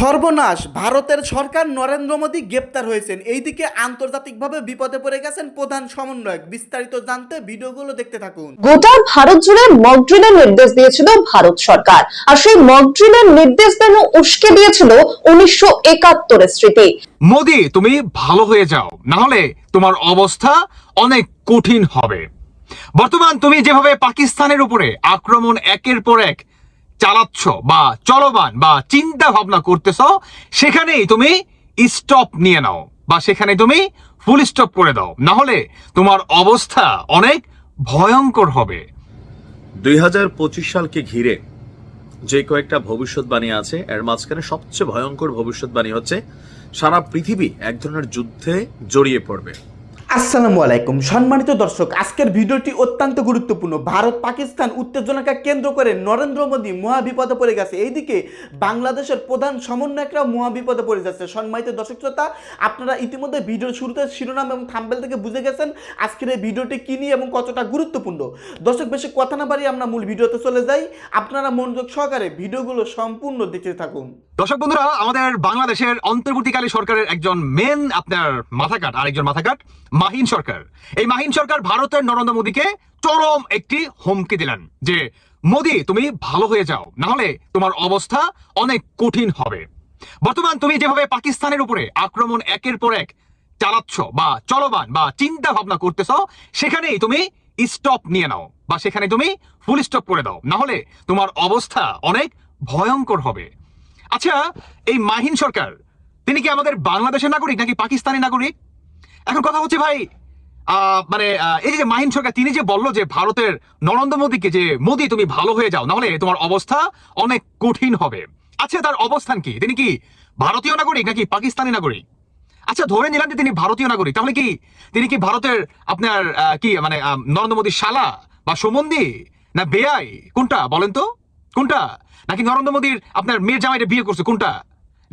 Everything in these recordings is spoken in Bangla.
সর্বনাশ ভারতের সরকার নরেন্দ্র মোদী গ্রেপ্তার হয়েছেন। এইদিকে আন্তর্জাতিকভাবে বিপদে পড়ে গেছেন প্রধান সমন্বয়ক। বিস্তারিত জানতে ভিডিওগুলো দেখতে থাকুন। গোটা ভারত জুড়ে মক ড্রিলের নির্দেশ দিয়েছিল ভারত সরকার। আর সেই মক ড্রিলের নির্দেশ যেন উস্কে দিয়েছিল উনিশশো একাত্তরের স্মৃতি। মোদি তুমি ভালো হয়ে যাও। না হলে তোমার অবস্থা অনেক কঠিন হবে। বর্তমান তুমি যেভাবে পাকিস্তানের উপরে আক্রমণ একের পর এক চালাচ্ছ বা চলমান বা চিন্তা ভাবনা করতেছ, সেখানেই তুমি স্টপ নিয়ে নাও বা সেখানে তুমি ফুল স্টপ করে দাও। না হলে তোমার অবস্থা অনেক ভয়ঙ্কর হবে। দুই হাজার পঁচিশ সালকে ঘিরে যে কয়েকটা ভবিষ্যৎবাণী আছে, এর মাঝখানে সবচেয়ে ভয়ঙ্কর ভবিষ্যৎবাণী হচ্ছে, সারা পৃথিবী এক ধরনের যুদ্ধে জড়িয়ে পড়বে। আসসালামু আলাইকুম। সম্মানিত দর্শক, আজকের ভিডিওটি অত্যন্ত গুরুত্বপূর্ণ। ভারত, পাকিস্তান উত্তেজনাকে কেন্দ্র করে নরেন্দ্র মোদী মহাবিপদে পড়ে গেছে। এইদিকে বাংলাদেশের প্রধান সমন্বয়করাও মহা বিপদে পড়ে যাচ্ছে। সম্মানিত দর্শক শ্রোতা, আপনারা ইতিমধ্যে ভিডিওর শুরুতে শিরোনাম এবং থাম্বেল থেকে বুঝে গেছেন আজকের এই ভিডিওটি কি নিয়ে এবং কতটা গুরুত্বপূর্ণ। দর্শক, বেশি কথা না বাড়িয়ে আমরা মূল ভিডিওতে চলে যাই। আপনারা মনোযোগ সহকারে ভিডিওগুলো সম্পূর্ণ দেখতে থাকুন। দর্শক বন্ধুরা, আমাদের বাংলাদেশের অন্তর্বর্তীকালী সরকারের একজন মেন আপনার মাথাকাট, আরেকজন মাথাকাট মাহিন সরকার। এই মাহিন সরকার ভারতের নরেন্দ্র মোদীকে চরম একটি হুমকি দিলেন যে, মোদী, তুমি ভালো হয়ে যাও না হলে তোমার অবস্থা অনেক কঠিন হবে। বর্তমান তুমি যেভাবে পাকিস্তানের উপরে আক্রমণ একের পর এক চালাচ্ছ বা চলমান বা চিন্তা ভাবনা করতেছ, সেখানেই তুমি স্টপ নিয়ে নাও বা সেখানে তুমি ফুল স্টপ করে দাও। না হলে তোমার অবস্থা অনেক ভয়ঙ্কর হবে। আচ্ছা এই মাহিন সরকার, তিনি কি আমাদের বাংলাদেশের নাগরিক নাকি পাকিস্তানি নাগরিক? এখন কথা হচ্ছে ভাই মানে এই যে মাহিন সরকার, তিনি যে বলল যে ভারতের নরেন্দ্র মোদীকে যে, মোদী, তুমি ভালো হয়ে যাও, নাহলে তোমার অবস্থা অনেক কঠিন হবে। আচ্ছা তার অবস্থান কি? তিনি কি ভারতীয় নাগরিক নাকি পাকিস্তানি নাগরিক? আচ্ছা ধরে নিলাম যে তিনি ভারতীয় নাগরিক, তাহলে কি তিনি কি ভারতের আপনার কি মানে নরেন্দ্র মোদীর শালা বা সম্বন্ধী না বেআই? কোনটা, বলেন তো? কোনটা? নাকি নরেন্দ্র মোদীর আপনার মেয়ের জামাইটা বিয়ে করছে, কোনটা?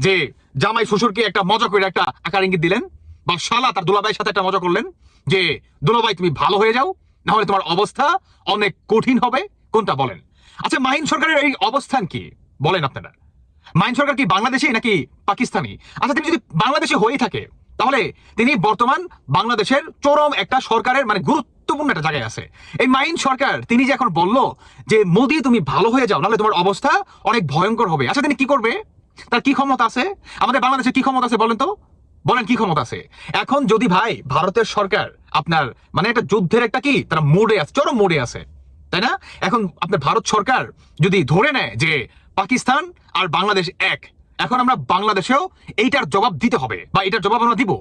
যে জামাই শ্বশুরকে একটা মজা করে একটা আকার ইঙ্গিত দিলেন? বা শালা তার দুলাভাইয়ের সাথে একটা মজা করলেন যে, দুলাভাই তুমি ভালো হয়ে যাও না হলে তোমার অবস্থা অনেক কঠিন হবে, কোনটা বলেন? আচ্ছা মাহিন সরকারের এই অবস্থান কি? বলেন আপনারা। মাইন সরকার কি বাংলাদেশি নাকি পাকিস্তানি? আচ্ছা তিনি যদি বাংলাদেশে হয়ে থাকে, তাহলে তিনি বর্তমান বাংলাদেশের চরম একটা সরকারের মানে গুরুত্বপূর্ণ একটা জায়গায় আছে। এই মাইন সরকার, তিনি যে এখন বলল যে, মোদি, তুমি ভালো হয়ে যাও, নাহলে তোমার অবস্থা অনেক ভয়ঙ্কর হবে। আচ্ছা তিনি কি করবে? তার কি ক্ষমতা আছে? আমাদের বাংলাদেশে কি ক্ষমতা আছে বলেন তো? বলেন কি ক্ষমতা আছে? এখন যদি ভাই ভারতের সরকার আপনার মানে একটা যুদ্ধের একটা কি, তারা মোড়ে আছে, চরম মোড়ে আছে, তাই না? এখন আপনার ভারত সরকার যদি ধরে নেয় যে পাকিস্তান আর বাংলাদেশ এক, এখন আমরা বাংলাদেশেও এইটার জবাব দিতে হবে বা এটার জবাব আমরা দিব।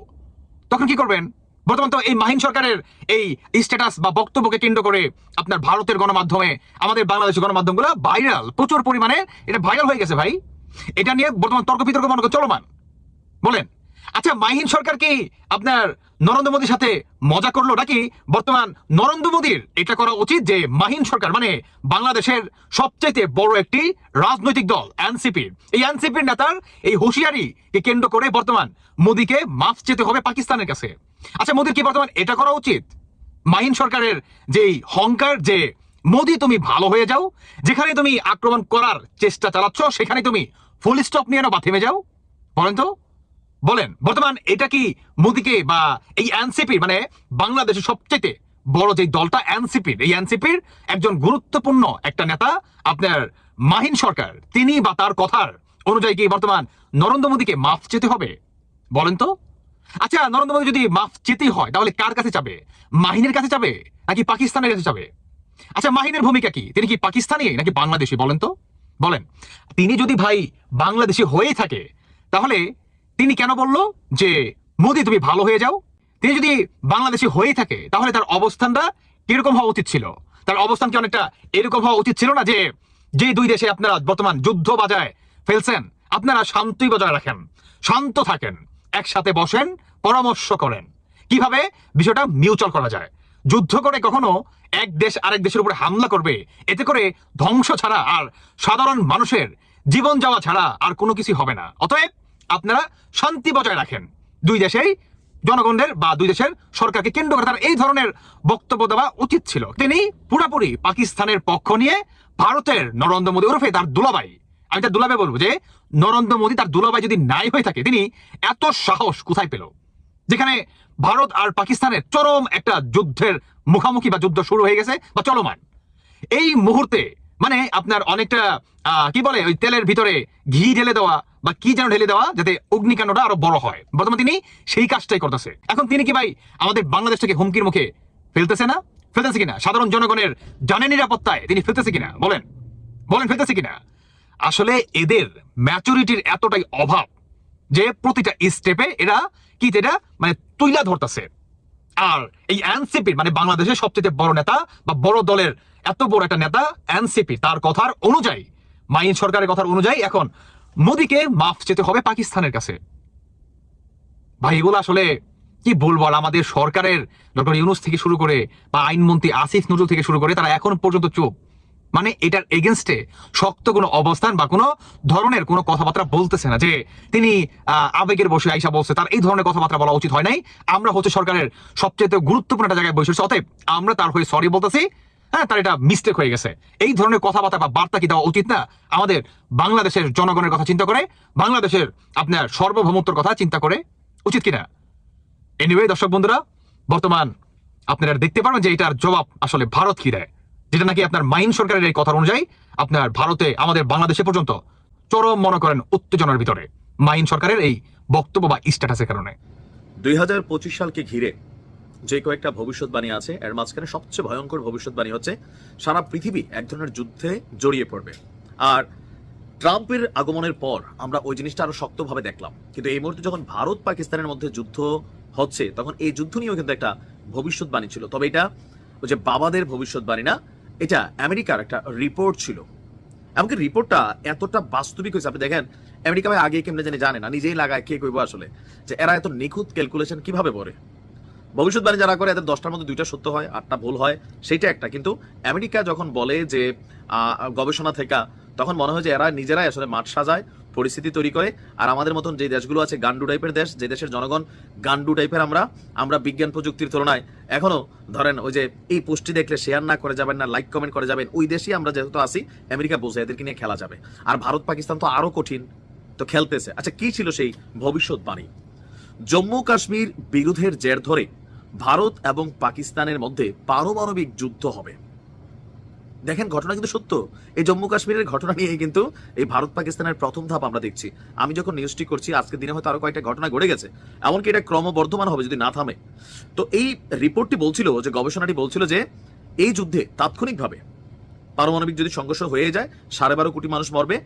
তখন কি করবেন? বর্তমান তো এই মাহিন সরকারের এই স্ট্যাটাস বা বক্তব্যকে কেন্দ্র করে আপনার ভারতের গণমাধ্যমে, আমাদের বাংলাদেশের গণমাধ্যমগুলো ভাইরাল প্রচুর পরিমাণে এটা ভাইরাল হয়ে গেছে ভাই। এটা নিয়ে বর্তমান তর্ক বিতর্ক মনে চলমান। বলেন। আচ্ছা মাহিন সরকার কি আপনার নরেন্দ্র মোদীর সাথে মজা করল নাকি বর্তমান নরেন্দ্র মোদীর এটা করা উচিত যে মাহিন সরকার মানে বাংলাদেশের সবচাইতে বড় একটি রাজনৈতিক দল এনসিপির এই এনসিপির নেতার এই হুঁশিয়ারিকে কেন্দ্র করে বর্তমান মোদীকে মাফ চেতে হবে পাকিস্তানের কাছে। আচ্ছা মোদীর কি বর্তমান এটা করা উচিত? মাহিন সরকারের যেই হংকার যে, মোদি, তুমি ভালো হয়ে যাও, যেখানে তুমি আক্রমণ করার চেষ্টা চালাচ্ছ, সেখানে তুমি ফুল স্টপ নিয়ে নাও বা থেমে যাও। বলেন তো। বলেন, বর্তমান এটা কি মোদিকে বা এই এনসিপির মানে বাংলাদেশের সবচেয়ে বড় যে দলটা, এনসিপির, এই এনসিপির একজন গুরুত্বপূর্ণ একটা নেতা আপনার মাহিন সরকার। তিনি বা তার কথার অনুযায়ী কি বর্তমান নরেন্দ্র মোদীকে মাফ চেতে হবে? বলেন তো। আচ্ছা নরেন্দ্র মোদী যদি মাফ চেতেই হয়, তাহলে কার কাছে যাবে মাহিনের কাছে যাবে নাকি পাকিস্তানের কাছে যাবে আচ্ছা মাহিনের ভূমিকা কি? তিনি কি পাকিস্তানি, নাকি বাংলাদেশি? বলেন তো। বলেন, তিনি যদি ভাই বাংলাদেশি হয়েই থাকে, তাহলে তিনি কেন বলল যে, মোদি, তুমি ভালো হয়ে যাও। তিনি যদি বাংলাদেশি হয়েই থাকে, তাহলে তার অবস্থানটা কীরকম হওয়া উচিত ছিল? তার অবস্থান কি অনেকটা এরকম হওয়া উচিত ছিল না যে যে দুই দেশে আপনারা বর্তমান যুদ্ধ বাজায় ফেলছেন, আপনারা শান্তি বজায় রাখেন, শান্ত থাকেন, একসাথে বসেন, পরামর্শ করেন? কীভাবে? বিষয়টা মিউচুয়াল করা যায়। যুদ্ধ করে কখনো এক দেশ আরেক দেশের উপরে হামলা করবে, এতে করে ধ্বংস ছাড়া আর সাধারণ মানুষের জীবন যাওয়া ছাড়া আর কোনো কিছু হবে না। অতএব আপনারা শান্তি বজায় রাখেন। দুই দেশেই জনগণের বা দুই দেশের সরকারকে কেন্দ্র করে তার এই ধরনের বক্তব্য দেওয়া উচিত ছিল। তিনি পুরাপুরি পাকিস্তানের পক্ষ নিয়ে ভারতের নরেন্দ্র মোদী ওরফে তার দুলাভাই। আমি তার দুলাভাই বলব যে, নরেন্দ্র মোদী তার দুলাভাই যদি নাই হয়ে থাকে, তিনি এত সাহস কোথায় পেল? যেখানে ভারত আর পাকিস্তানের চরম একটা যুদ্ধের মুখামুখি বা যুদ্ধ শুরু হয়ে গেছে বা চলমান। এই মুহূর্তে মানে আপনার অনেকটা কি বলে, ওই তেলের ভিতরে ঘি ঢেলে দেওয়া বা কি যেন ঢেলে দেওয়া যাতে অগ্নিকাণ্ডটা আরও বড় হয়। বর্তমানে তিনি সেই কাজটাই করতেছে। এখন তিনি কি ভাই, আমাদের বাংলাদেশ থেকে হুমকির মুখে ফেলতেছে না? ফেলতেছে কিনা? সাধারণ জনগণের জানের নিরাপত্তায় তিনি ফেলতেছে কিনা? বলেন। বলেন, ফেলতেছে কিনা? আসলে এদের ম্যাচুরিটির এতটাই অভাব যে প্রতিটা স্টেপে এরা কি যেটা মানে তুইলা ধরতেছে। আর এই এনসিপি মানে বাংলাদেশের সবচেয়ে বড় নেতা বা বড় দলের এত বড় একটা নেতা এনসিপি তার কথার অনুযায়ী, মাইন সরকারের কথার অনুযায়ী এখন মোদীকে মাফ যেতে হবে পাকিস্তানের কাছে। ভাই, এগুলো আসলে কি বলব? আমাদের সরকারের, ডক্টর ইউনুস থেকে শুরু করে বা আইনমন্ত্রী আসিফ নজরুল থেকে শুরু করে, তারা এখন পর্যন্ত চুপ। মানে এটার এগেনস্টে শক্ত কোনো অবস্থান বা কোনো ধরনের কোনো কথাবার্তা বলতেছে না যে তিনি আবেগের বসে আইসা বলছে, তার এই ধরনের কথাবার্তা বলা উচিত হয় নাই। আমরা হচ্ছে সরকারের সবচেয়ে গুরুত্বপূর্ণ একটা জায়গায় বসেছি অতএব আমরা তার হয়ে সরি বলতেছি। হ্যাঁ তার এটা মিস্টেক হয়ে গেছে। এই ধরনের কথাবার্তা বা বার্তা কি দেওয়া উচিত না? আমাদের বাংলাদেশের জনগণের কথা চিন্তা করে, বাংলাদেশের আপনার সার্বভৌমত্বর কথা চিন্তা করে উচিত কিনা? এনিওয়ে দর্শক বন্ধুরা, বর্তমান আপনারা দেখতে পারবেন যে এটার জবাব আসলে ভারত কি দেয়। যেটা নাকি আপনার মাইন সরকারের এই কথার অনুযায়ী আপনার ভারতে, আমাদের বাংলাদেশে পর্যন্ত চরম মনে করেন উত্তেজনার ভিতরে মাইন সরকারের এই বক্তব্য বা স্ট্যাটাসের কারণে। দুই হাজার পঁচিশ সালকে ঘিরে যে কয়েকটা ভবিষ্যৎবাণী আছে, এর মাঝখানে সবচেয়ে ভয়ঙ্কর ভবিষ্যৎবাণী হচ্ছে, সারা পৃথিবী এক ধরনের যুদ্ধে জড়িয়ে পড়বে। আর ট্রাম্পের আগমনের পর আমরা ওই জিনিসটা আরও শক্তভাবে দেখলাম। কিন্তু এই মুহূর্তে যখন ভারত পাকিস্তানের মধ্যে যুদ্ধ হচ্ছে, তখন এই যুদ্ধ নিয়েও কিন্তু একটা ভবিষ্যৎবাণী ছিল। তবে এটা ওই যে বাবাদের ভবিষ্যৎবাণী না এটা আমেরিকার একটা রিপোর্ট ছিল। এমনকি রিপোর্টটা এতটা বাস্তবিক হয়েছে। আপনি দেখেন, আমেরিকা ভাই আগে কেমনে জানি জানে না, নিজেই লাগায় কে কইব আসলে, যে এরা এত নিখুঁত ক্যালকুলেশন কীভাবে করে ভবিষ্যৎবাণী যারা করে, এদের দশটার মধ্যে দুইটা সত্য হয়, আটটা ভুল হয় সেটা একটা। কিন্তু আমেরিকা যখন বলে যে গবেষণা থেকে, তখন মনে হয় যে এরা নিজেরাই আসলে মাঠ সাজায় পরিস্থিতি তৈরি করে। আর আমাদের মতন যে দেশগুলো আছে, গান্ডু টাইপের দেশ, যে দেশের জনগণ গান্ডু টাইপের আমরা আমরা বিজ্ঞান প্রযুক্তির তুলনায় এখনও ধরেন ওই যে এই পোস্টটি দেখলে শেয়ার না করে যাবেন না লাইক কমেন্ট করে যাবেন, ওই দেশেই আমরা যেহেতু আসি আমেরিকা বোঝে এদেরকে নিয়ে খেলা যাবে। আর ভারত, পাকিস্তান তো আরও কঠিন, তো খেলতেছে। আচ্ছা কি ছিল সেই ভবিষ্যৎবাণী? জম্মু কাশ্মীর বিরোধের জের ধরে ভারত এবং পাকিস্তানের মধ্যে পারমাণবিক যুদ্ধ হবে। দেখেন, ঘটনা কিন্তু সত্য। এই জম্মু কাশ্মীরের ঘটনা নিয়ে কিন্তু এই ভারত পাকিস্তানের প্রথম ধাপ আমরা দেখছি। আমি যখন নিউজটি করছি, আজকের দিনে হয়তো আরও কয়েকটা ঘটনা ঘটে গেছে। এমনকি এটা ক্রমবর্ধমান হবে যদি না থামে। তো এই রিপোর্টটি বলছিল, যে গবেষণাটি বলছিল যে এই যুদ্ধে তাৎক্ষণিকভাবে পারমাণবিক যদি সংঘর্ষ হয়ে যায়, সাড়ে বারো কোটি মানুষ মরবে।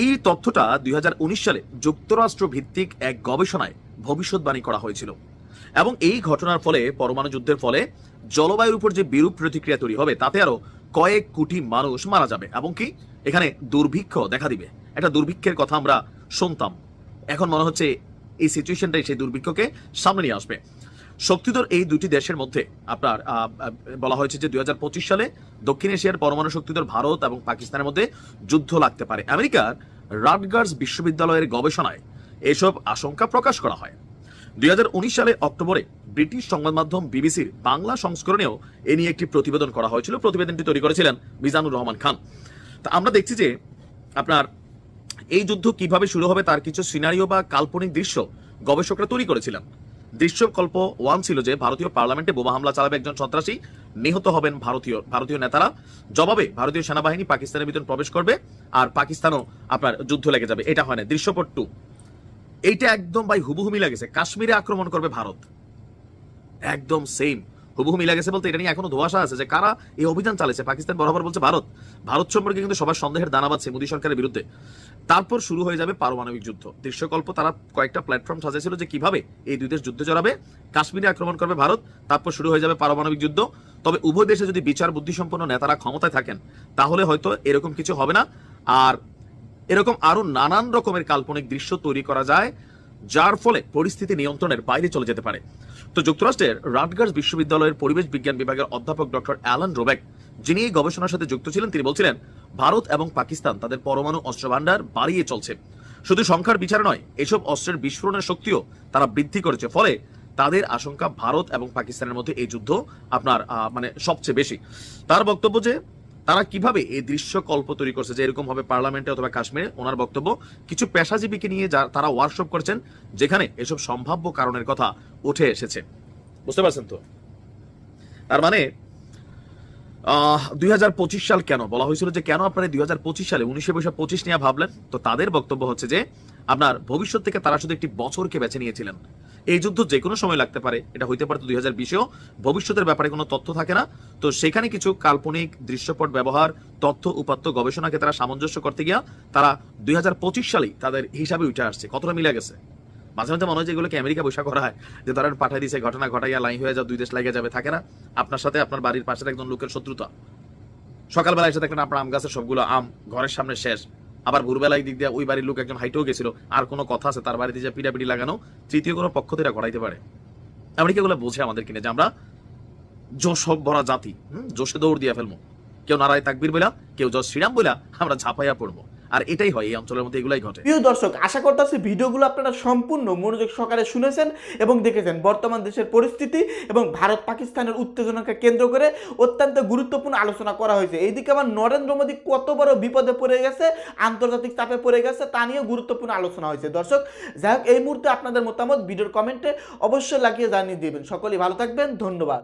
এই তথ্যটা দুই হাজার উনিশ সালে যুক্তরাষ্ট্র ভিত্তিক এক গবেষণায় ভবিষ্যৎবাণী করা হয়েছিল। এবং এই ঘটনার ফলে, পরমাণু যুদ্ধের ফলে জলবায়ুর উপর যে বিরূপ প্রতিক্রিয়া তৈরি হবে, তাতে আরও কয়েক কোটি মানুষ মারা যাবে, এবং কি এখানে দুর্ভিক্ষ দেখা দিবে। একটা দুর্ভিক্ষের কথা আমরা শুনতাম। এখন মনে হচ্ছে এই সিচুয়েশনটাই সেই দুর্ভিক্ষকে সামনে নিয়ে আসবে। শক্তিধর এই দুটি দেশের মধ্যে আপনার বলা হয়েছে যে দুই হাজার পঁচিশ সালে দক্ষিণ এশিয়ার পরমাণু শক্তিধর ভারত এবং পাকিস্তানের মধ্যে যুদ্ধ লাগতে পারে। আমেরিকার রাটগার্স বিশ্ববিদ্যালয়ের গবেষণায় এসব আশঙ্কা প্রকাশ করা হয়। দুই হাজার উনিশ সালে অক্টোবরে ব্রিটিশ সংবাদ মাধ্যম বিবিসির বাংলা সংস্করণেও এ নিয়ে একটি প্রতিবেদন করা হয়েছিল। প্রতিবেদনটি তৈরি করেছিলেন মিজানুর রহমান খান। তা আমরা দেখছি যে আপনার এই যুদ্ধ কীভাবে শুরু হবে তার কিছু সিনারিও বা কাল্পনিক দৃশ্য গবেষকরা তৈরি করেছিলেন। দৃশ্যকল্প ওয়ান ছিল যে ভারতীয় পার্লামেন্টে বোমা হামলা চালাবে একজন সন্ত্রাসী, নিহত হবেন ভারতীয় ভারতীয় নেতারা। জবাবে ভারতীয় সেনাবাহিনী পাকিস্তানের ভিতর প্রবেশ করবে আর পাকিস্তানও আপনার যুদ্ধ লেগে যাবে। এটা হয় না। দৃশ্যপট টু এইটা একদম ভাই হুবহু মিলা গেছে কাশ্মীরে আক্রমণ করবে ভারত। একদম সেম হুবহু মিলা গেছে বলতে এটা নিয়ে এখনও ধোয়াশা আছে যে কারা এই অভিযান চালিয়েছে পাকিস্তান বরাবর বলছে ভারত। ভারত সম্পর্কে কিন্তু সবার সন্দেহের দানা বাচ্ছে মোদী সরকারের বিরুদ্ধে। তারপর শুরু হয়ে যাবে পারমাণবিক যুদ্ধ। দৃশ্যকল্প, তারা কয়েকটা প্ল্যাটফর্ম সাজিয়েছিল যে কীভাবে এই দুই দেশ যুদ্ধে জড়াবে কাশ্মীরে আক্রমণ করবে ভারত, তারপর শুরু হয়ে যাবে পারমাণবিক যুদ্ধ। তবে উভয় দেশে যদি বিচার বুদ্ধিসম্পন্ন নেতারা ক্ষমতায় থাকেন, তাহলে হয়তো এরকম কিছু হবে না। আর এরকম আরও নানান রকমের কাল্পনিক দৃশ্য তৈরি করা যায়। যার ফলে পরিস্থিতি নিয়ন্ত্রণের বাইরে চলে যেতে পারে। তো যুক্তরাষ্ট্রের রাটগার্স বিশ্ববিদ্যালয়ের পরিবেশ বিজ্ঞান বিভাগের অধ্যাপক ডক্টর অ্যালান রোবেক, যিনি এই গবেষণার সাথে যুক্ত ছিলেন, তিনি বলছিলেন, ভারত এবং পাকিস্তান তাদের পরমাণু অস্ত্র ভান্ডার বাড়িয়ে চলছে। শুধু সংখ্যার বিচার নয়, এসব অস্ত্রের বিস্ফোরণের শক্তিও তারা বৃদ্ধি করেছে। ফলে তাদের আশঙ্কা ভারত এবং পাকিস্তানের মধ্যে এই যুদ্ধ আপনার মানে সবচেয়ে বেশি। তার বক্তব্য যে তারা কীভাবে এই দৃশ্য কল্প তৈরি করছে যে এরকম হবে পার্লামেন্টে অথবা কাশ্মীরে? ওনার বক্তব্য, কিছু পেশাজীবীকে নিয়ে যা তারা ওয়ার্কশপ করছেন, যেখানে এসব সম্ভাব্য কারণের কথা উঠে এসেছে। বুঝতে পারছেন তো? তার মানে দুই হাজার পঁচিশ সাল কেন? বলা হয়েছিল যে কেন আপনারা দুই হাজার পঁচিশ সালে উনিশে বৈশাখ পঁচিশ নিয়ে ভাবলেন? তো তাদের বক্তব্য হচ্ছে যে, আপনার ভবিষ্যৎ থেকে তারা শুধু একটি বছরকে বেছে নিয়েছিলেন। এই যুদ্ধ যে কোনো সময় লাগতে পারে, এটা হইতে পারে দুই হাজার বিশেও। ভবিষ্যতের ব্যাপারে কোনো তথ্য থাকে না। তো সেখানে কিছু কাল্পনিক দৃশ্যপট ব্যবহার, তথ্য, উপাত্ত গবেষণাকে তারা সামঞ্জস্য করতে গিয়া তারা দুই হাজার পঁচিশ সালেই তাদের হিসাবে উঠে আসছে। কতটা মিলে গেছে? মাঝে মাঝে মনে হয় যে এগুলোকে আমেরিকা বৈশা করা হয়, যে তারা পাঠাই দিছে ঘটনা ঘটাইয়া লাইন হয়ে যাও, দুই দেশ লাগে যাবে, থাকে না? আপনার সাথে আপনার বাড়ির পাশের একজন লোকের শত্রুতা। সকালবেলা এসে দেখলেন আপনার আম গাছের সবগুলো আম ঘরের সামনে শেষ। আবার ভোরবেলায় দিক দিয়ে ওই বাড়ির লোক একজন হাইটেও গেছিল। আর কোনো কথা আছে, তার বাড়িতে যে পিটাপিটি লাগানো, তৃতীয় কোনো পক্ষ থেকে ঘটাইতে পারে। আমেরিকা এগুলো বোঝে আমাদের কিনে যে আমরা জোসব ভরা জাতি, হম, জোশে দৌড় দিয়ে ফেলব। কেউ নারায় তাকবির বইলা, কেউ জশ শ্রীরাম বইলা, আমরা ঝাঁপাইয়া পড়ব। আর এটাই হয় এই অঞ্চলের মধ্যে, এগুলাই ঘটে। প্রিয় দর্শক, আশা করতেছি ভিডিওগুলো আপনারা সম্পূর্ণ মনোযোগ সহকারে শুনেছেন এবং দেখেছেন। বর্তমান দেশের পরিস্থিতি এবং ভারত পাকিস্তানের উত্তেজনাকে কেন্দ্র করে অত্যন্ত গুরুত্বপূর্ণ আলোচনা করা হয়েছে। এইদিকে আবার নরেন্দ্র মোদী কত বড় বিপদে পড়ে গেছে, আন্তর্জাতিক চাপে পড়ে গেছে, তা নিয়েও গুরুত্বপূর্ণ আলোচনা হয়েছে। দর্শক, যাই হোক, এই মুহূর্তে আপনাদের মতামত, ভিডিওর কমেন্টে অবশ্যই লাগিয়ে জানিয়ে দিবেন। সকলেই ভালো থাকবেন, ধন্যবাদ।